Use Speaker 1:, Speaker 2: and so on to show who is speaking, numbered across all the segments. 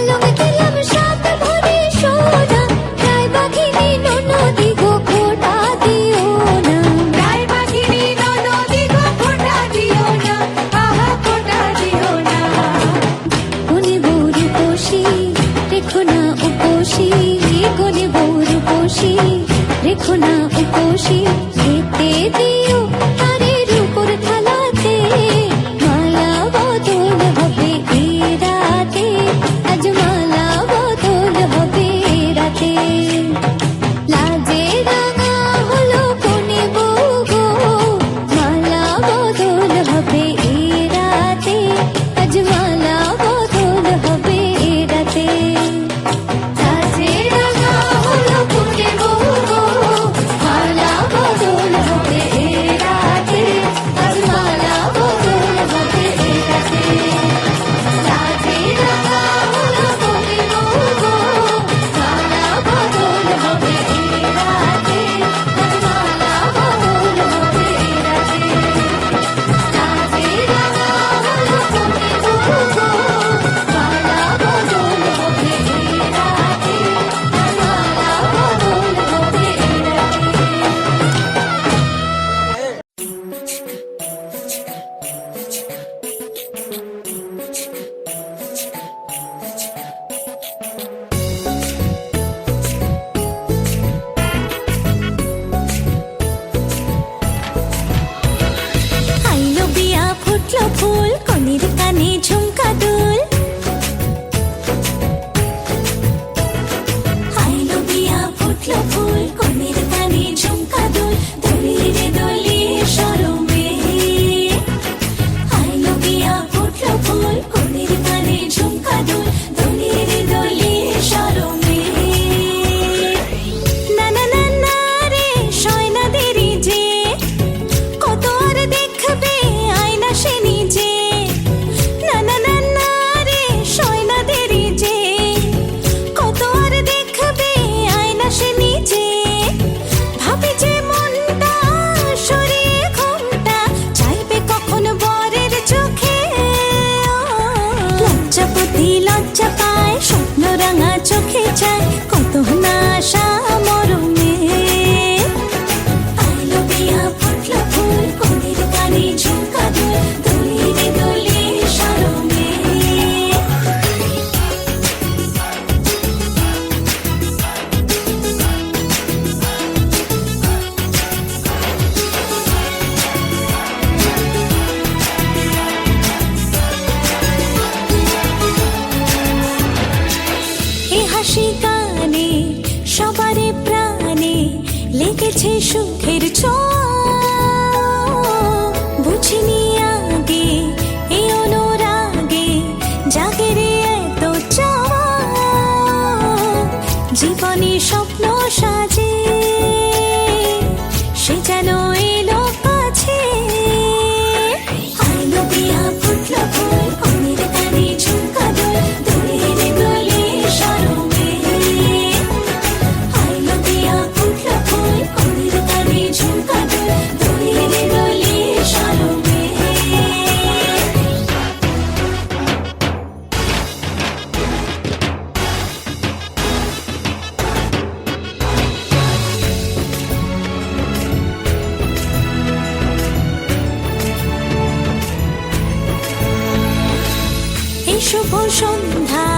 Speaker 1: দিলাম জীবনে স্বপ্ন সাজে। 是否顺台？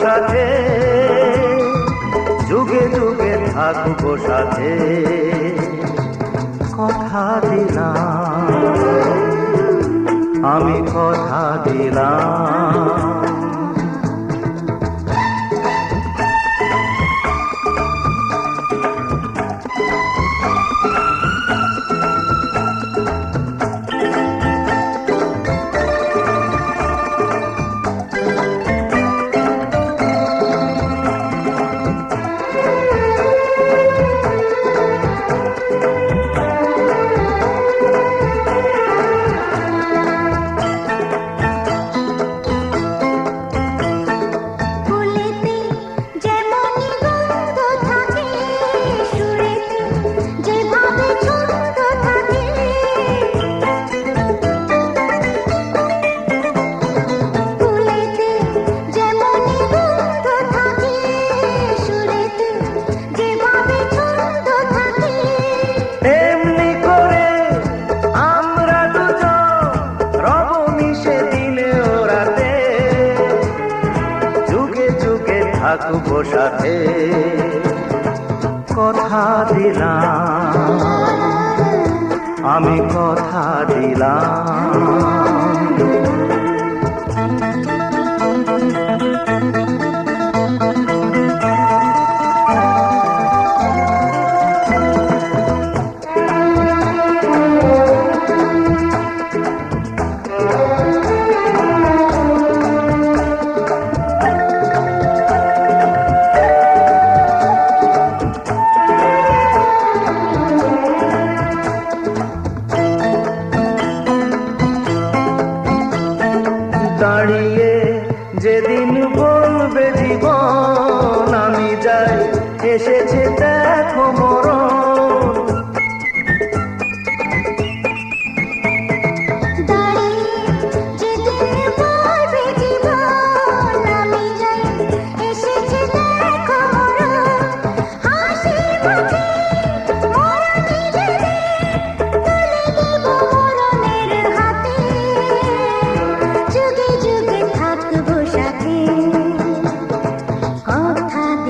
Speaker 1: সাথে যুগে যুগে থাকুক সাথে।
Speaker 2: কথা দিলাম আমি কথা দিলাম। থাকব সাথে। কথা দিলাম। আমি কথা দিলাম।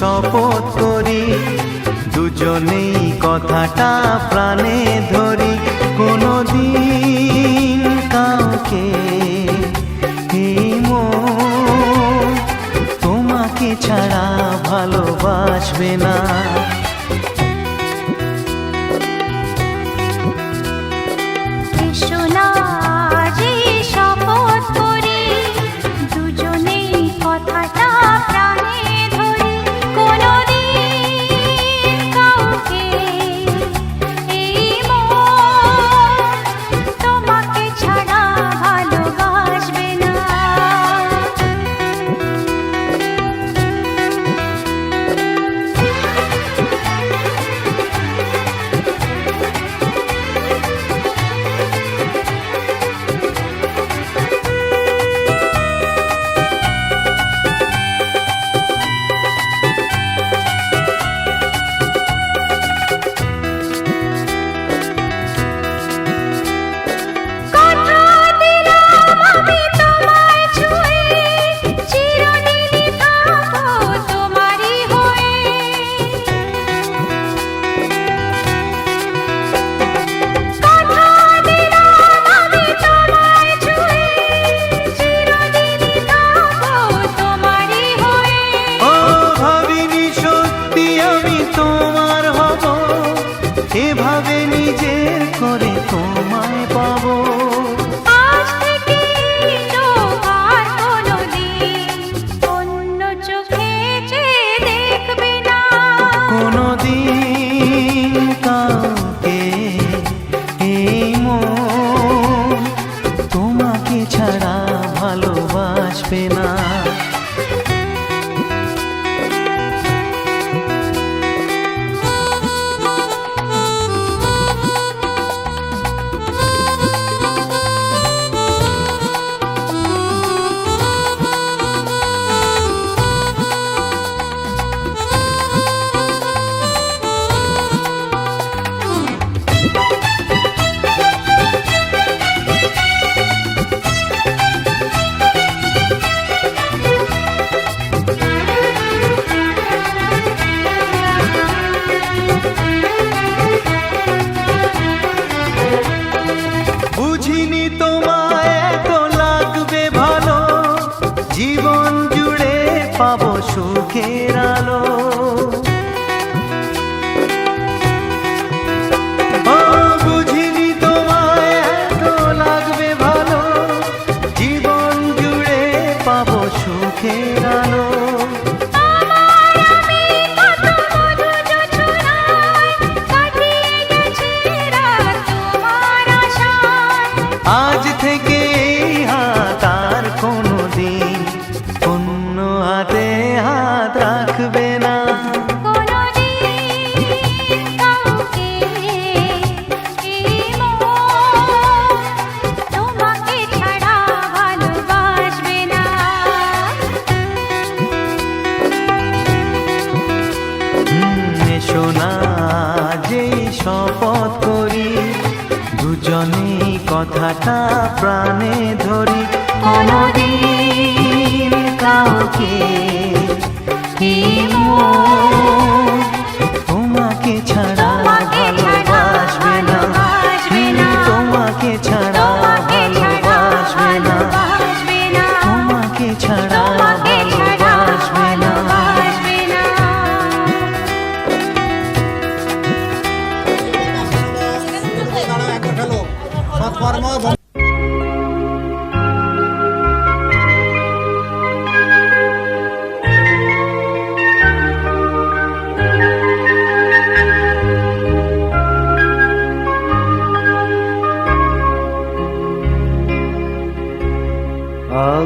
Speaker 3: শপথ করি। দুজনেই কথাটা প্রাণে ধরি। কোনো দিন কাউকে তোমাকে ছাড়া ভালোবাসবে না।
Speaker 1: কাউকে
Speaker 3: কে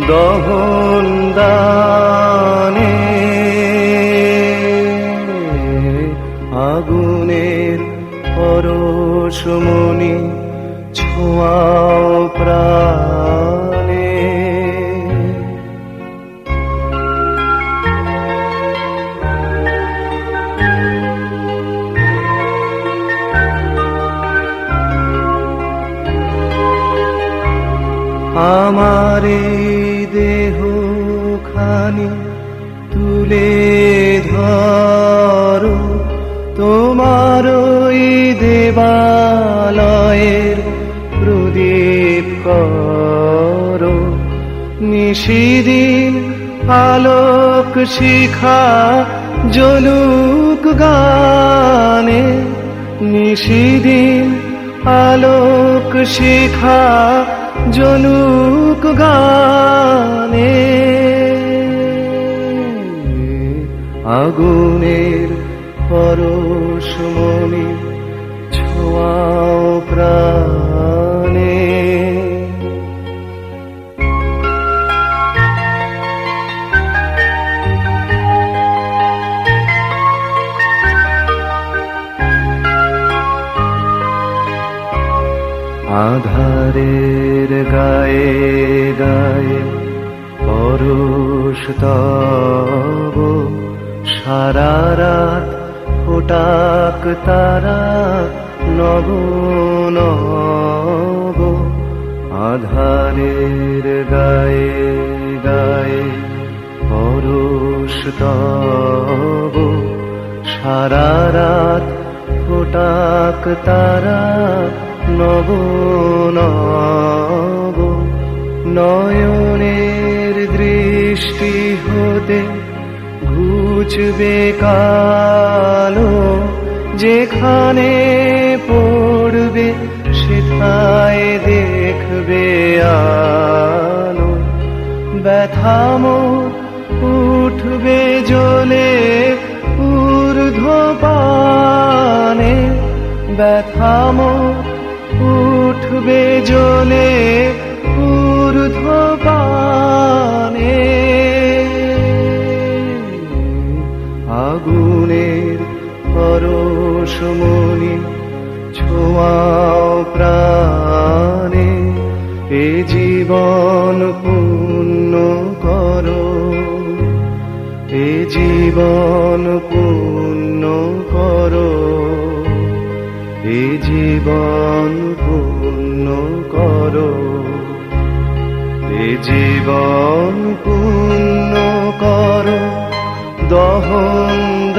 Speaker 2: দহন দানে। আগুনের পরশমণি ছোঁয়াও প্রাণে। আমারে খানি তুলে ধরো। তোমার ওই দেবালয়ের প্রদীপ করো। নিশিদিন আলোক শিখা জলুক গানে। নিশিদিন আলোক শিখা জলুক গানে। আগুনের পরশমণি ছোঁয়াও প্রাণে। আধারের গায়ে গায়ে পরশ তব সারা রাত ফোটাক তারা নব নব। আধারের গায়ে গায়ে পরশ তব। সারা রাত ফোটাক তারা নব নব। নয়নের দৃষ্টি হতে ঘুচবে কালো যেখানে পড়বে সেথায় দেখবে আলো ব্যথামো উঠবে জ্বলে ঊর্ধ্ব পানে ব্যথামো উঠবে জ্বলে ঊর্ধ্ব আগুনের পরশমণি, ছোঁয়াও প্রাণে এ জীবন পূর্ণ করো। এ জীবন পূর্ণ করো। এ জীবন পূর্ণ করো। এ জীবন পূর্ণ করো। দহন